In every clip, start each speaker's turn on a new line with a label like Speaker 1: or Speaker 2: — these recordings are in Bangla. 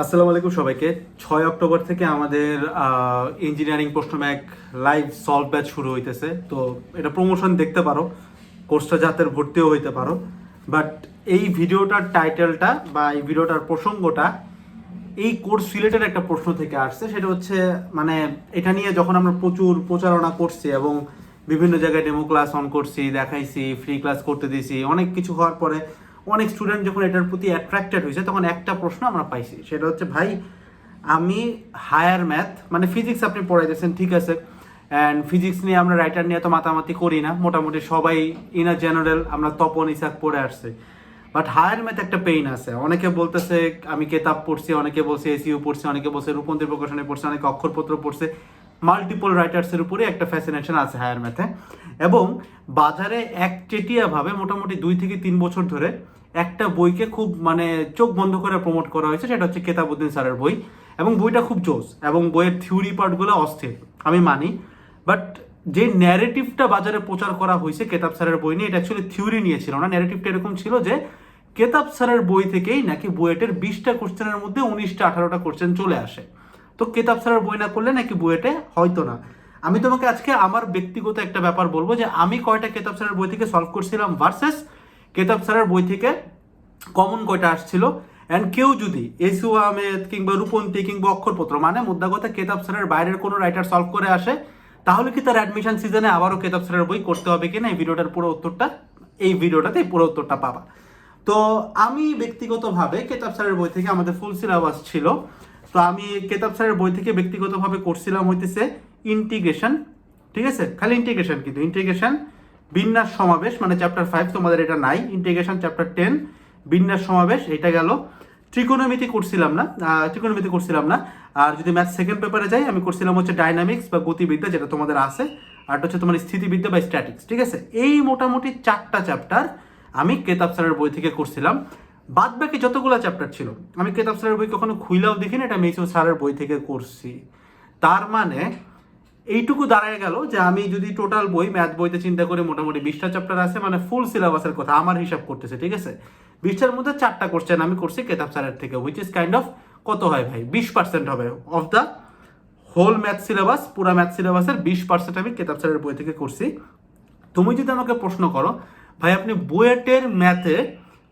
Speaker 1: আসসালামু আলাইকুম সবাইকে। ছয় অক্টোবর থেকে আমাদের ইঞ্জিনিয়ারিং প্রশ্ন ব্যাংক লাইভ সলভ ব্যাচ শুরু হইতেছে। তো এটা প্রমোশন দেখতে পারো। কোর্সটা যাতে ভর্তিও হইতে পারো। বাট এই ভিডিওটার টাইটেলটা বা এই ভিডিওটার প্রসঙ্গটা, এই কোর্স রিলেটেড একটা প্রশ্ন থেকে আসছে। সেটা হচ্ছে মানে এটা নিয়ে যখন আমরা প্রচুর প্রচারণা করছি এবং বিভিন্ন জায়গায় ডেমো ক্লাস অন করছি, দেখাইছি ফ্রি ক্লাস করতে দিয়েছি অনেক কিছু হওয়ার পরে অনেক স্টুডেন্ট যখন এটার প্রতি অ্যাট্রাক্টেড হয়েছে, তখন একটা প্রশ্ন আমরা পাইছি। সেটা হচ্ছে, ভাই, আমি হায়ার ম্যাথ মানে ফিজিক্স আপনি পড়াইতেছেন, ঠিক আছে? অ্যান্ড ফিজিক্স নিয়ে আমরা রাইটার নিয়ে তো মাতামাতি করি না। মোটামুটি সবাই ইন আ জেনারেল আমরা তপন, ইসাক পড়ে আসছে। বাট হায়ার ম্যাথ একটা পেইন আছে। অনেকে বলতেছে, আমি কেতাব পড়ছি। অনেকে বলছে এসিউ পড়ছে। অনেকে বলছে, রূপন্তীর প্রকাশনে পড়ছে। অনেকে অক্ষরপত্র পড়ছে। মাল্টিপল রাইটার্সের উপরে একটা ফ্যাসিনেশন আছে হায়ার ম্যাথে এবং বাজারে একচেটিয়াভাবে মোটামুটি দুই থেকে তিন বছর ধরে একটা বইকে খুব মানে চোখ বন্ধ করে প্রমোট করা হয়েছে, সেটা হচ্ছে কেতাবুদ্দিন স্যারের বই। এবং বইটা খুব জোস এবং বইয়ের থিওরি পার্টগুলো অস্থির, আমি মানি। বাট যে ন্যারেটিভটা বাজারে প্রচার করা হয়েছে কেতাব স্যারের বই নিয়ে, এটা অ্যাকচুয়ালি থিওরি নিয়েছিল না। ন্যারেটিভটা এরকম ছিল যে, কেতাব স্যারের বই থেকেই নাকি বুয়েটের বিশটা কোশ্চেনের মধ্যে উনিশটা আঠারোটা কোশ্চেন চলে আসে। তো কেতাব স্যারের বই না করলে নাকি বুয়েটে হয়তো না। আমি তোমাকে আজকে আমার ব্যক্তিগত একটা ব্যাপার বলব যে, আমি কয়টা কেতাব স্যারের বই থেকে সলভ করছিলাম ভার্সেস কেতাব স্যারের বই থেকে কমন কয়টা আসছিল? অ্যান্ড কেউ যদি এসু আহমেদ কিংবা রূপন্তী কিংবা অক্ষরপত্র মানে মুদ্রা কথা কেতাব স্যারের বাইরের কোনো রাইটার সলভ করে আসে, তাহলে কি তার অ্যাডমিশন সিজনে আবারও কেতাব স্যারের বই করতে হবে কিনা? এই ভিডিওটার পুরো উত্তরটা, এই ভিডিওটাতে পুরো উত্তরটা পাবা। তো আমি ব্যক্তিগতভাবে কেতাব স্যারের বই থেকে আমাদের ফুল সিলেবাস ছিল। তো আমি কেতাব স্যারের বই থেকে ব্যক্তিগতভাবে করছিলাম হইতেছে ইন্টিগ্রেশন ঠিক আছে? খালি ইন্টিগ্রেশন কিন্তু ইন্টিগ্রেশন বিন্যাস সমাবেশ মানে চ্যাপ্টার ফাইভ তোমাদের এটা নাই ইন্টিগ্রেশন চ্যাপ্টার টেন বিন্যাস সমাবেশ, এটা গেল। ত্রিকোণমিতি করছিলাম না ত্রিকোণমিতি করছিলাম না। আর যদি ম্যাথ সেকেন্ড পেপারে যাই, আমি করছিলাম হচ্ছে ডাইনামিক্স বা গতিবিদ্যা, যেটা তোমাদের আছে, আর হচ্ছে তোমার স্থিতিবিদ্যা বা স্ট্যাটিক্স ঠিক আছে? এই মোটামুটি চারটা চ্যাপ্টার আমি কেতাব স্যারের বই থেকে করছিলাম। বাদ বাকি যতগুলো চ্যাপ্টার ছিল, আমি কেতাব স্যারের বই কখনো খুইলাও দেখিনি, এটা মেসো স্যারের বই থেকে করছি। তার মানে এইটুকু দাঁড়ায় গেল যে আমি যদি টোটাল বই ম্যাথ বইতে চিন্তা করে মোটামুটি বিশটা চ্যাপ্টার আছে মানে ফুল সিলেবাসের কথা আমার হিসাব করতেছে, ঠিক আছে? বিশটার মধ্যে চারটা কোশ্চেন আমি করছি কেতাব স্যারের থেকে হুইচ ইজ কাইন্ড অফ কত হয় ভাই? বিশ পার্সেন্ট হবে of the whole math syllabus পুরা ম্যাথ সিলেবাসের বিশ পার্সেন্ট আমি কেতাব স্যারের বই থেকে করছি। তুমি যদি আমাকে প্রশ্ন করো, ভাই আপনি বুয়েটের ম্যাথে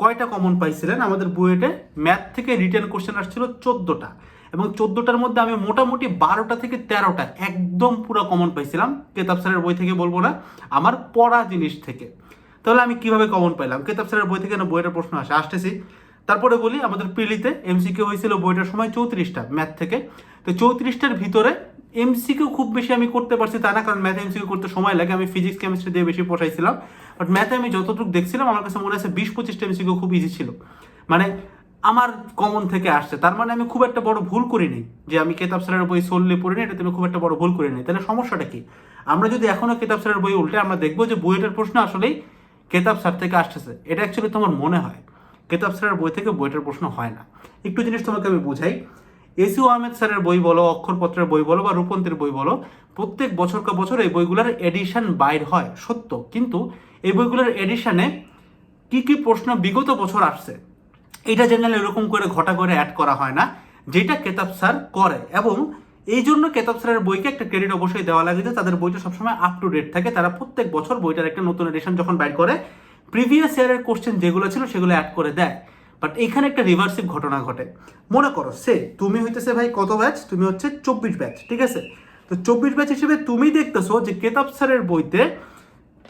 Speaker 1: কয়টা কমন পাইছিলেন? আমাদের বুয়েটে ম্যাথ থেকে রিটার্ন কোশ্চেন আসছিল চোদ্দোটা। এবং চোদ্দোটার মধ্যে আমি মোটামুটি বারোটা থেকে তেরোটা একদম পুরো কমন পাইছিলাম। কেতাব স্যারের বই থেকে বলব না, আমার পড়া জিনিস থেকে। তাহলে আমি কীভাবে কমন পাইলাম? কেতাব স্যারের বই থেকে না বইটার প্রশ্ন আসে, আসতেছি। তারপরে বলি, আমাদের পিলিতে এমসিকিউ হয়েছিল বইটার সময় চৌত্রিশটা ম্যাথ থেকে। তো চৌত্রিশটার ভিতরে এমসিকিউ খুব বেশি আমি করতে পারছি তা না, কারণ ম্যাথ এমসিকিউ করতে সময় লাগে। আমি ফিজিক্স কেমিস্ট্রি দিয়ে বেশি বসাইছিলাম বাট ম্যাথে আমি যতটুকু দেখছিলাম, আমার কাছে মনে আছে বিশ পঁচিশটা এমসিকিউ খুব ইজি ছিল। মানে আমার কমন থেকে আসছে। তার মানে আমি খুব একটা বড় ভুল করিনি যে আমি কেতাব স্যারের বই সললে পড়িনি এটা তুমি খুব একটা বড় ভুল করিনি তাহলে সমস্যাটা কি? আমরা যদি এখনও কেতাব স্যারের বই উল্টে আমরা দেখব যে বইটার প্রশ্ন আসলেই কেতাব স্যার থেকে আসতেছে। এটা অ্যাকচুয়ালি তোমার মনে হয়। কেতাব স্যারের বই থেকে বইটার প্রশ্ন হয় না। একটু জিনিস তোমাকে আমি বুঝাই। এসিউ আহমেদ স্যারের বই বলো, অক্ষরপত্রের বই বলো বা রূপন্তের বই বলো, প্রত্যেক বছর কা বছর এই বইগুলোর এডিশন বাইর হয়, সত্য। কিন্তু এই বইগুলোর এডিশনে কি কি প্রশ্ন বিগত বছর আসছে? এটা জেনারেল এরকম করে ঘটা করে অ্যাড করা হয় না, যেটা কেতাব স্যার করে। এবং এই জন্য কেতাব স্যারের বইকে একটা ক্রেডিট অবশ্যই দেওয়া লাগে যে তাদের বইটা সবসময় আপ টু ডেট থাকে। তারা প্রত্যেক বছর বইটার একটা নতুন এডিশন যখন বাইর করে প্রিভিয়াস ইয়ারের কোশ্চেন যেগুলো ছিল সেগুলো অ্যাড করে দেয়। বাট এখানে একটা রিভার্সিভ ঘটনা ঘটে। মনে করো, সে, তুমি হইতেছে ভাই কত ব্যাচ তুমি হচ্ছে চব্বিশ ব্যাচ ঠিক আছে? তো চব্বিশ ব্যাচ হিসেবে তুমি দেখতেছো যে কেতাব স্যারের বইতে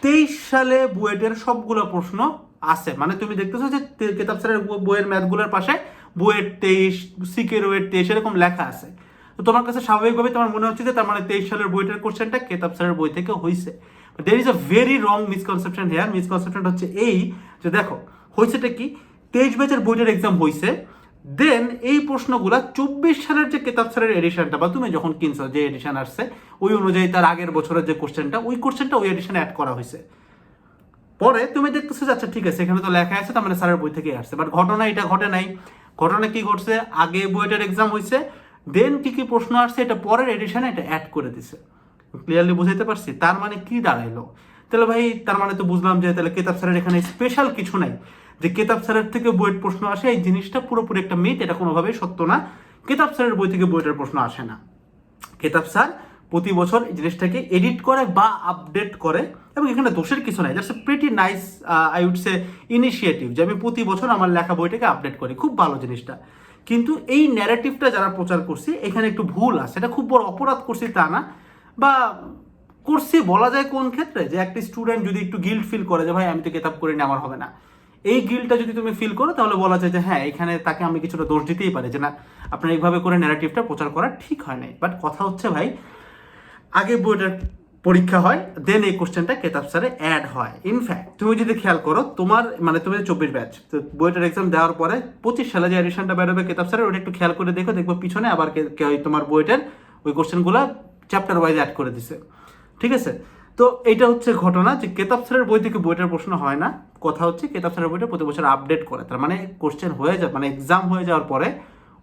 Speaker 1: তেইশ সালে বুয়েটের সবগুলো প্রশ্ন আছে। মানে তুমি দেখতেছো যে কেতাব স্যারের বইয়ের ম্যাথগুলোর পাশে বুয়েট তেইশ, সিকের ওয়েট তেইশ এরকম লেখা আছে। তো তোমার কাছে স্বাভাবিকভাবে তোমার মনে হচ্ছে যে তার মানে তেইশ সালের বইটার কোশ্চেনটা কেতাব স্যারের বই থেকে হয়েছে there is a very wrong misconception here misconception হচ্ছে এই যে দেখো হয়েছেটা কি? তেইশ ব্যাচের বইটার এক্সাম হয়েছে দেন এই প্রশ্নগুলা চব্বিশ সালের যে কেতাব স্যারের এডিশনটা বা তুমি যখন কিনছো যে এডিশন আসছে, ওই অনুযায়ী তার আগের বছরের যে কোশ্চেনটা, ওই কোশ্চেনটা ওই এডিশনে অ্যাড করা হয়েছে পরে তুমি দেখতেছো আচ্ছা ঠিক আছে, এখানে তো লেখা আছে, তার মানে স্যারের বই থেকে আসছে। বাট ঘটনা এটা ঘটে নাই। ঘটনা কি ঘটছে? আগে বইটার এক্সাম হয়েছে দেন কি কি প্রশ্ন আসছে, এটা পরের এডিশনে এটা অ্যাড করে দিছে। ক্লিয়ারলি বুঝাইতে পারছি, তার মানে কি দাঁড়াইলো? তাহলে ভাই, তার মানে তো বুঝলাম যে, তাহলে কেতাব স্যারের এখানে স্পেশাল কিছু নাই। যে কেতাব স্যারের থেকে বইয়ের প্রশ্ন আসে, এই জিনিসটা পুরোপুরি একটা মিথ এটা কোনোভাবেই সত্য না। কেতাব স্যারের বই থেকে বইটার প্রশ্ন আসে না। কেতাব স্যার প্রতি বছর এই জিনিসটাকে এডিট করে বা আপডেট করে এবং এখানে দোষের কিছু নাই। That's a pretty nice I would say initiative যে আমি প্রতি বছর আমার লেখা বইটাকে আপডেট করি। খুব ভালো জিনিসটা। কিন্তু এই ন্যারেটিভটা যারা প্রচার করছে, এখানে একটু ভুল আছে। এটা খুব বড় অপরাধ করছি তা না। বা করছি বলা যায় কোন ক্ষেত্রে? যে একটা স্টুডেন্ট যদি একটু গিল্ট ফিল করে যে, ভাই, আমি তো কেতাব করিনি, আমার হবে না। এই গিলটা যদি তুমি ফিল করো, তাহলে বলা যায় যে হ্যাঁ এখানে তাকে আমি কিছুটা দোষ দিতেই পারি। যে না, আপনার এইভাবে করে ন্যারেটিভটা প্রচার করা ঠিক হয় নাই। বাট কথা হচ্ছে, ভাই আগে বইটার পরীক্ষা হয় দেন এই কোশ্চেনটা কেতাব স্যারে অ্যাড হয়। ইনফ্যাক্ট তুমি যদি খেয়াল করো, তোমার মানে তুমি চব্বিশ ব্যাচ তো বইটার এক্সাম দেওয়ার পরে পঁচিশ সালে যে এডিশনটা বেরোবে কেতাব স্যারের ওটা একটু খেয়াল করে দেখো, দেখব পিছনে আবার তোমার বইটার, ওই কোশ্চেনগুলো চ্যাপ্টার ওয়াইজ অ্যাড করে দিছে। ঠিক আছে? তো এইটা হচ্ছে ঘটনা যে কেতাব স্যারের বই থেকে বইটার প্রশ্ন হয় না। কথা হচ্ছে কেতাব স্যারের বইটা প্রতি বছর আপডেট করে। তার মানে কোশ্চেন হয়ে যায় মানে এক্সাম হয়ে যাওয়ার পরে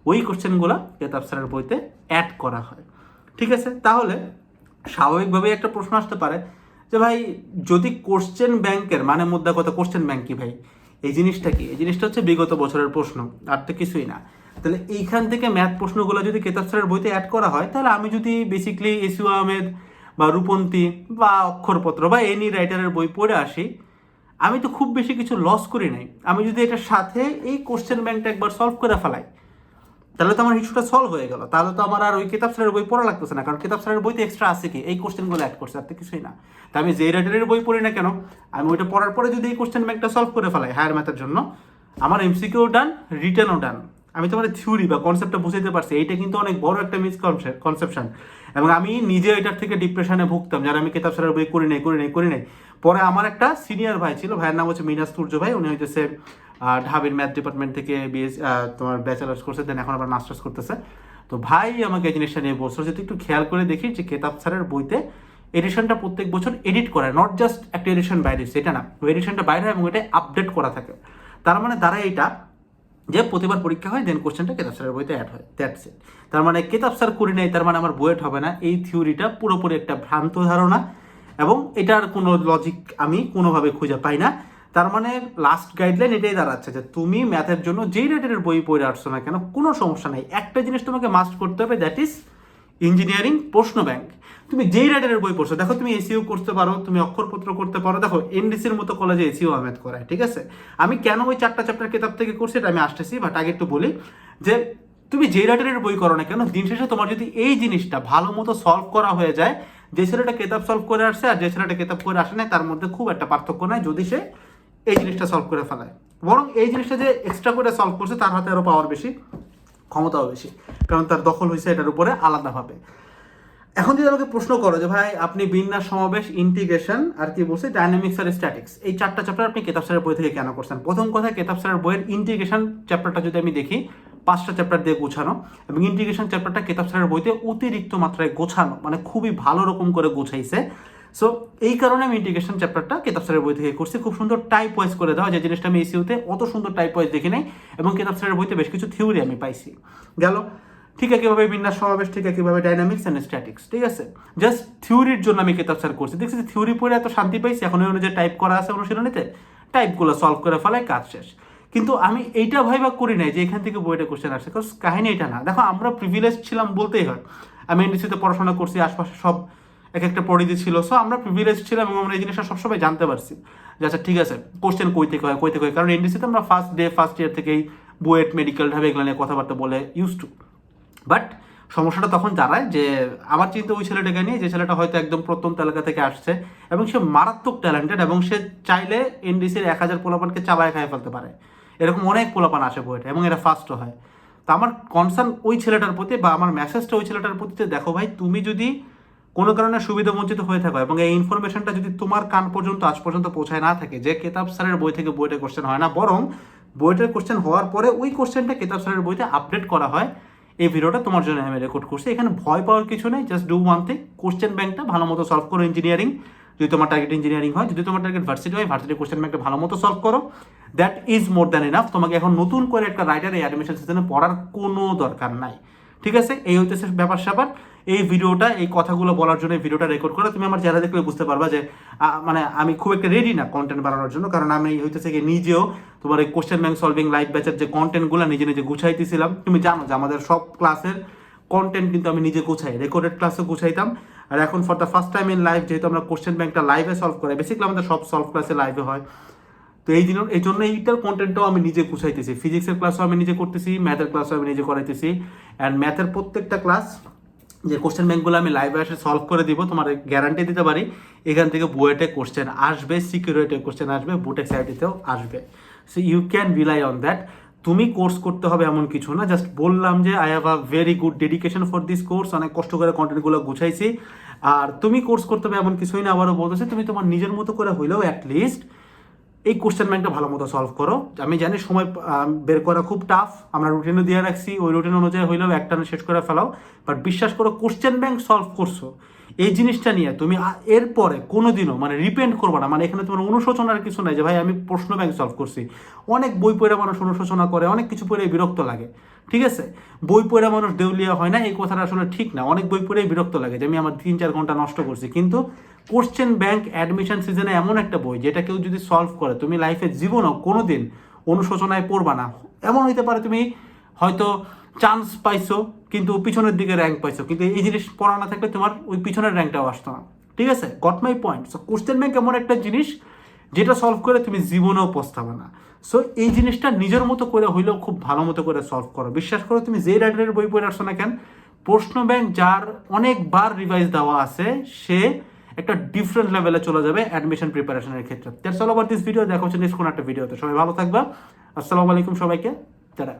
Speaker 1: ওই কোশ্চেনগুলো কেতাব স্যারের বইতে অ্যাড করা হয়। ঠিক আছে? তাহলে স্বাভাবিকভাবেই একটা প্রশ্ন আসতে পারে যে ভাই, যদি কোশ্চেন ব্যাংকের মানে মুদ্রা কথা কোশ্চেন ব্যাংক কি ভাই? এই জিনিসটা কি? এই জিনিসটা হচ্ছে বিগত বছরের প্রশ্ন, আর তো কিছুই না। তাহলে এইখান থেকে ম্যাথ প্রশ্নগুলো যদি কেতাব স্যারের বইতে অ্যাড করা হয়, তাহলে আমি যদি বেসিক্যালি এসিউ আহমেদ বা রূপন্তী বা অক্ষরপত্র বা এনি রাইটারের বই পড়ে আসি, আমি তো খুব বেশি কিছু লস করি নাই। আমি যদি এটার সাথে এই কোশ্চেন ব্যাংকটা একবার সলভ করে ফেলাই তাহলে তো আমার ইস্যুটা সলভ হয়ে গেল। তাহলে তো আমার আর ওই কিতাব স্যারের বই পড়া লাগতেছে না, কারণ কিতাব স্যারের বইতে এক্সট্রা আছে কি? এই কোশ্চেনগুলো অ্যাড করছে, আর তো কিছুই না। তা আমি যে রাইটারের বই পড়ি না কেন, আমি ওইটা পড়ার পরে যদি এই কোশ্চেন ব্যাংকটা সলভ করে ফেলাই হায়ার ম্যাথের জন্য, আমার এমসিকিউ ডান রিটার্নও ডান আমি তোমার থিওরি বা কনসেপ্টটা বুঝাইতে পারছি, এইটা কিন্তু অনেক বড় একটা মিস কনসেপশন এবং আমি নিজে এটার থেকে ডিপ্রেশনে ভুগতাম, যারা আমি কিতাব স্যারের বই করি নাই করি নাই করি নাই। পরে আমার একটা সিনিয়র ভাই ছিল, ভাইয়ের নাম হচ্ছে মিনাস তুর্য ভাই, উনি হইতেছে ঢাবির ম্যাথ ডিপার্টমেন্ট থেকে বিএস তোমার ব্যাচেলার্স করছে দেন এখন আবার মাস্টার্স করতেছে। তো ভাই, আমাকে এই জিনিসটা নিয়ে বলছো, যদি একটু খেয়াল করে দেখি যে কেতাব স্যারের বইতে এডিশনটা প্রত্যেক বছর এডিট করে নট জাস্ট একটা এডিশন বাইরে সেটা না। ওই এডিশনটা বাইরে হয় এবং এটা আপডেট করা থাকে। তার মানে দ্বারা এটা যে প্রতিবার পরীক্ষা হয় দেন কোশ্চেনটা কেতাব স্যারের বইতে অ্যাড হয় দ্যাটস ইট তার মানে কেতাব স্যার করি নাই, তার মানে আমার বইয়েট হবে না। এই থিওরিটা পুরোপুরি একটা ভ্রান্ত ধারণা এবং এটার কোনো লজিক আমি কোনোভাবে খুঁজে পাই না। তার মানে লাস্ট গাইডলাইন এটাই দাঁড়াচ্ছে যে তুমি ম্যাথের জন্য যেই রেটের বই পড়ে আসছো না কেন, কোনো সমস্যা নাই। একটা জিনিস তোমাকে মাস্ট করতে হবে দ্যাট ইজ ইঞ্জিনিয়ারিং প্রশ্ন ব্যাংক তুমি যেই রাইটারের বই পড়ছো, দেখো তুমি এসিও করতে পারো, তুমি অক্ষরপত্র করতে পারো, দেখো এনডিসির মতো কলেজে এসিও আহমেদ করায়, ঠিক আছে? আমি কেন ওই চারটা চ্যাপ্টার কিতাব থেকে করছি এটা আমি আসতেছি বাট আগে একটু বলি যে তুমি যে রাইটারের বই করো না কেন, দিন শেষে তোমার যদি এই জিনিসটা ভালো মতো সলভ করা হয়ে যায়, যে ছেলেটা কেতাব সলভ করে আসছে আর যে ছেলেটা কেতাব করে আসে নাই, তার মধ্যে খুব একটা পার্থক্য নাই। যদি সে এই জিনিসটা সলভ করে ফেলায়। বরং এই জিনিসটা যে এক্সট্রা করে সলভ করছে, তার হাতে আরও পাওয়ার বেশি, ক্ষমতাও বেশি। কারণ তার দখল হয়েছে এটার উপরে আলাদাভাবে। এখন যদি আমাকে প্রশ্ন করো যে ভাই, আপনি বিন্যাস সমাবেশ ইন্টিগ্রেশন আর কি বলছে ডাইনামিক্স আর স্ট্যাটিক্স এই চারটা চ্যাপ্টার আপনি কেতাব স্যারের বই থেকে কেন করছেন? প্রথম কথা, কেতাব স্যারের বইয়ের ইন্টিগ্রেশন চ্যাপ্টারটা যদি আমি দেখি, পাঁচটা চ্যাপ্টার দিয়ে গোছানো, এবং ইন্টিগ্রেশন চ্যাপ্টারটা কেতাব স্যারের বইতে অতিরিক্ত মাত্রায় গোছানো মানে খুবই ভালো রকম করে গোছাইছে সো এই কারণে আমি ইন্টিগ্রেশন চ্যাপ্টারটা কেতাব স্যারের বই থেকে করছি। খুব সুন্দর টাইপ ওয়াইজ করে দেওয়া যে জিনিসটা আমি এসিউতে অত সুন্দর টাইপ ওয়াইজ দেখি নাই এবং কেতাব স্যারের বইতে বেশ কিছু থিওরি আমি পাইছি। গেল। ঠিক একইভাবে বিন্যাস সমাবেশ, ঠিক একইভাবে ডাইনামিক্স অ্যান্ড স্ট্যাটিক্স ঠিক আছে? জাস্ট থিওরির জন্য আমি কেতাব স্যার করছি। দেখছি যে থিওরি পড়ে এত শান্তি পাইছি, এখন ওই অনুযায়ী টাইপ করা আছে অনুশীলনীতে টাইপগুলো সলভ করে ফেলায় কাজ শেষ। কিন্তু আমি এইটা ভাইবা করি নাই যে এখান থেকে বইটা কোশ্চেন আসছে কারণ কাহিনী এটা না। দেখো, আমরা প্রিভিলেজ ছিলাম বলতেই হয়। আমি এনডিসিতে পড়াশোনা করছি, আশপাশে সব এক একটা পরিধি ছিল। সো আমরা প্রিভিলেজ ছিলাম এবং আমরা এই জিনিসটা সবসময় জানতে পারছি যে আচ্ছা ঠিক আছে কোশ্চেন কই থেকে হয়, কই থেকে হয়? কারণ এনডিসিতে আমরা ফার্স্ট ডে ফার্স্ট ইয়ার থেকেই বুয়েট মেডিকেল ঢাবে এগুলো নিয়ে কথাবার্তা বলে ইউজ টু বাট সমস্যাটা তখন দাঁড়ায় যে, আমার চিন্তা ওই ছেলেটাকে নিয়ে যে ছেলেটা হয়তো একদম প্রত্যন্ত এলাকা থেকে আসছে এবং সে মারাত্মক ট্যালেন্টেড এবং সে চাইলে এনডিসির এক হাজার পোলাপানকে চাবায় খাইয়ে ফেলতে পারে। এরকম অনেক পোলাপান আসে বইটা এবং এরা ফার্স্টও হয়। তো আমার কনসার্ন ওই ছেলেটার প্রতি বা আমার মেসেজটা ওই ছেলেটার প্রতি দেখো ভাই, তুমি যদি কোনো কারণে সুবিধা বঞ্চিত হয়ে থাকো এবং এই ইনফরমেশনটা যদি তোমার কান পর্যন্ত, আজ পর্যন্ত পৌঁছায় না থাকে, যে কেতাব স্যারের বই থেকে বইটা কোশ্চেন হয় না, বরং বইটার কোশ্চেন হওয়ার পরে ওই কোশ্চেনটা কেতাব স্যারের বইতে আপডেট করা হয়। এই ভিডিওটা তোমার জন্য আমি রেকর্ড করছি। এখানে ভয় পাওয়ার কিছু নেই just do one thing question ব্যাংকটা ভালো মতো সলভ করো ইঞ্জিনিয়ারিং যদি তোমার টার্গেট ইঞ্জিনিয়ারিং হয়, যদি তোমার টার্গেট ভার্সিটি হয় ভার্সিটি কোশ্চেন ব্যাংকটা ভালো মতো সলভ করো। That is more than enough তোমাকে এখন নতুন করে একটা রাইটার এই অ্যাডমিশন সিজনে পড়ার কোনো দরকার নাই। ঠিক আছে? এই হইতেছে ব্যাপার স্যাপার এই ভিডিওটা, এই কথাগুলো বলার জন্য ভিডিওটা রেকর্ড করে তুমি আমার চেহারা দেখলে বুঝতে পারবা যে মানে আমি খুব একটা রেডি না কন্টেন্ট বানানোর জন্য। কারণ আমি হইতেছে কি নিজেও তোমার এই কোশ্চেন ব্যাংক সলভিং লাইভ ব্যাচের যে কন্টেন্টগুলো নিজে নিজে গুছাইতেছিলাম, তুমি জানো যে আমাদের সব ক্লাসের কন্টেন্ট কিন্তু আমি নিজে গুছাই রেকর্ডেড ক্লাসে গুছাইতাম। আর এখন for the first time in live যেহেতু আমরা কোশ্চেন ব্যাংকটা লাইভে সলভ করে বেসিক্যালি আমাদের সব সলভ ক্লাসে লাইভে হয়। তো এই জন্য এই জন্য এইটার কন্টেন্টটাও আমি নিজে গুছাইতেছি। ফিজিক্সের ক্লাসও আমি নিজে করতেছি ম্যাথের ক্লাসও আমি নিজে করাইতেছি। অ্যান্ড ম্যাথের প্রত্যেকটা ক্লাস যে কোশ্চেন ব্যাঙ্কগুলো আমি লাইভে এসে সলভ করে দিব, তোমার গ্যারান্টি দিতে পারি। এখান থেকে বুয়েটে কোশ্চেন আসবে সিকিউরিটি কোশ্চেন আসবে, বুটেক সাইটিতেও আসবে। So you can rely on that তুমি কোর্স করতে হবে এমন কিছু না জাস্ট বললাম যে I have a very good dedication for this course অনেক কষ্ট করে কন্টেন্টগুলো গুছাইছি। আর তুমি কোর্স করতে হবে এমন কিছুই না, আবারও বলতেছি, তুমি তোমার নিজের মতো করে হইলেও অ্যাটলিস্ট এই কোশ্চেন ব্যাংকটা ভালো মতো সলভ করো। আমি জানি সময় বের করা খুব টাফ আমরা রুটিনও দিয়ে রাখছি, ওই রুটিন অনুযায়ী হইলেও একটা শেষ করে ফেলাও। বাট বিশ্বাস করো কোশ্চেন ব্যাংক সলভ করছ। এই জিনিসটা নিয়ে তুমি এরপরে কোনোদিনও মানে রিপেন্ড করবে না। মানে এখানে তোমার অনুশোচনার কিছু নাই যে, ভাই, আমি প্রশ্ন ব্যাংক সলভ করছি। অনেক বই পড়ে মানুষ অনুশোচনা করে, অনেক কিছু পড়ে বিরক্ত লাগে। ঠিক আছে? বই পড়ে মানুষ দেউলিয়া হয় না, এই কথাটা আসলে ঠিক না। অনেক বই পড়েই বিরক্ত লাগে যে, আমি আমার তিন চার ঘণ্টা নষ্ট করছি। কিন্তু কোশ্চেন ব্যাংক অ্যাডমিশন সিজনে এমন একটা বই যেটা কেউ যদি সলভ করে, তুমি লাইফে জীবনও কোনো দিন অনুশোচনায় পড়বা না। এমন হইতে পারে তুমি হয়তো চান্স পাইছো, কিন্তু পিছনের দিকে র্যাঙ্ক পাইছো। কিন্তু এই জিনিস পড়া না থাকলে তোমার ওই পিছনের র্যাঙ্কটাও আসতো না। ঠিক আছে? Got my point so question bank এমন একটা জিনিস যেটা সলভ করে তুমি জীবনেও পস্তাবে না। সো এই জিনিসটা নিজের মতো করে হইলেও খুব ভালো মতো করে সলভ করো। বিশ্বাস করো, তুমি যে রাইটারের বই পড়ে আসছো না কেন, প্রশ্ন ব্যাংক যার অনেকবার রিভাইজ দেওয়া আছে, সে একটা ডিফারেন্ট লেভেলে চলে যাবে অ্যাডমিশন প্রিপারেশনের ক্ষেত্রে। That's all over this video দেখা হচ্ছে নেক্সট কোনো একটা ভিডিওতে সবাই ভালো থাকবা। আসসালামু আলাইকুম সবাইকে। তারা